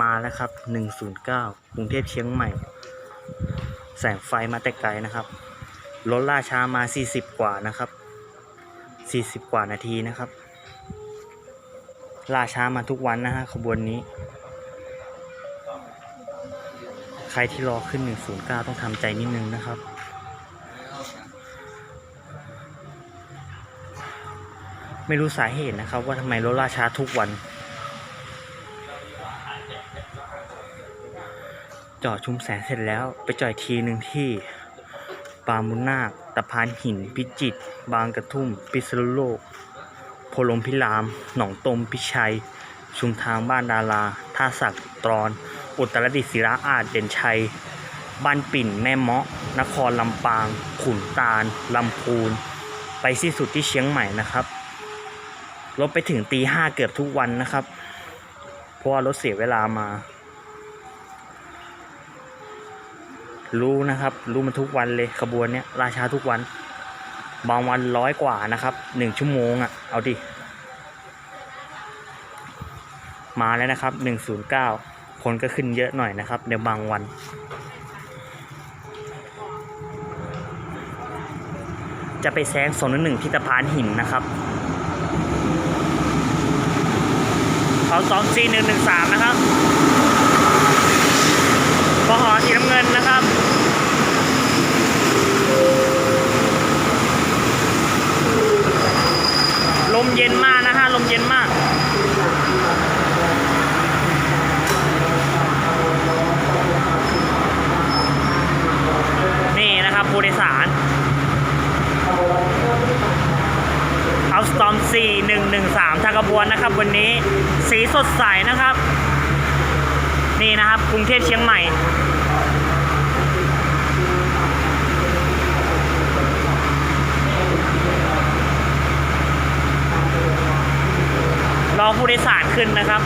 มาแล้วครับ 109 กรุงเทพเชียงใหม่ แสงไฟมาแต่ไกลนะครับ รถล่าช้ามา 40 กว่านะครับ 40 กว่านาทีนะครับ ล่าช้ามาทุกวันนะฮะขบวนนี้ ใครที่รอขึ้น 109 ต้องทำใจนิดนึงนะครับไม่รู้สาเหตุนะครับ ว่าทำไมรถล่าช้าทุกวัน จอดชุมแสงเสร็จแล้วไปจอดทีหนึ่งที่บางมุนนาคตะพานหิน พิจิต บางกระทุ่ม พิษณุโลก โพลมพิราม หนองตม พิชัย ชุมทางบ้านดารา ท่าสักตรอน อุตรดิตศิระอาจเด่นชัย บ้านปิ่น แม่เมาะ นครลำปาง ขุนตาลลำพูน ไปสิ้นสุดที่เชียงใหม่นะครับ รถไปถึงตีห้าเกือบทุกวันนะครับ เพราะว่ารถเสียเวลามา รู้นะครับรู้มันทุกวันเลยขบวนเนี้ยราชาทุกวัน บางวันร้อยกว่านะครับหนึ่งชั่วโมงอะ่ะเอาดิ มาแล้วนะครับหนึ่งศูนย์เก้าคนก็ขึ้นเยอะหน่อยนะครับในบางวันจะไปแซงโซนหนึ่งที่ตะพานหินนะครับเขาสองสี่หนึ่งหนึ่งสามนะครับ ปหอสีน้ำเงินนะครับลมเย็นมากนะฮะลมเย็นมากนี่นะครับผู้โดยสารเอาสตอม 4113ทางกระบวนนะครับ วันนี้สีสดใสนะครับ นี่นะครับ กรุงเทพเชียงใหม่ รอผู้โดยสารขึ้นนะครับ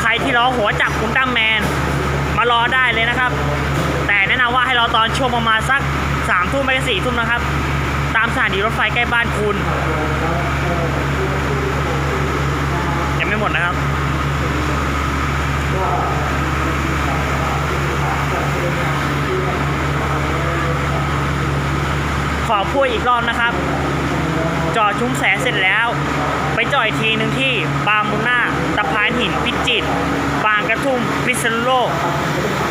ใครที่รอหัวจากคุณตั้งแมน มารอได้เลยนะครับ แต่แนะนำว่าให้รอตอนช่วงประมาณสักสามทุ่มไปสี่ทุ่มนะครับ ตามสถานีรถไฟใกล้บ้านคุณยังไม่หมดนะครับ ขอพูดอีกรอบนะครับ จอดชุมแสงเสร็จแล้ว ไปจอดอีกทีหนึ่งที่บางมุนนาตะพานหินพิจิตรบางกระทุ่มพิษณุโลก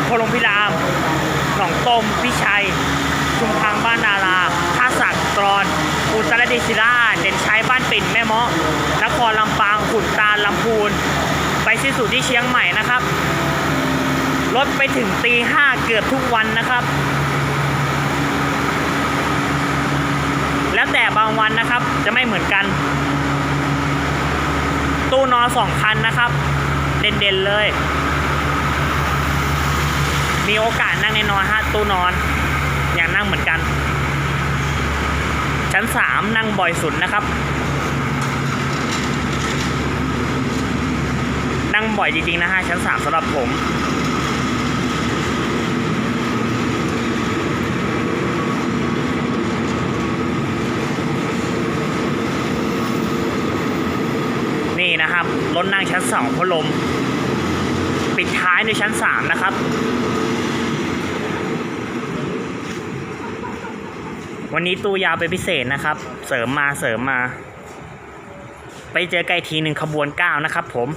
โพลมพิรามหนองตมพิชัย ชุมทางบ้านนาราท่าสักตรอนอุตรดิตถ์ศิราเด่นชัยบ้านปิ่นแม่เมาะนครลำปางขุนตาลลำพูน ไปสิ้นสุดที่เชียงใหม่นะครับรถไปถึงตีห้าเกือบทุกวันนะครับ แล้วแต่บางวันนะครับ จะไม่เหมือนกัน ตู้นอนสองคันนะครับ เด่นๆเลย มีโอกาสนั่งแน่นอนฮะตู้นอน อย่างนั่งเหมือนกัน ชั้นสามนั่งบ่อยสุดนะครับ นั่งบ่อยจริงๆนะฮะชั้นสามสำหรับผม นี่นะครับ ร ถนั่งชั้นสองพัดลม ปิดท้ายในชั้นสามนะครับ วันนี้ตู้ยาวเป็นพิเศษนะครับ เสริมมาเสริมมา ไปเจอไกลทีหนึ่งขบวนเก้านะครับผม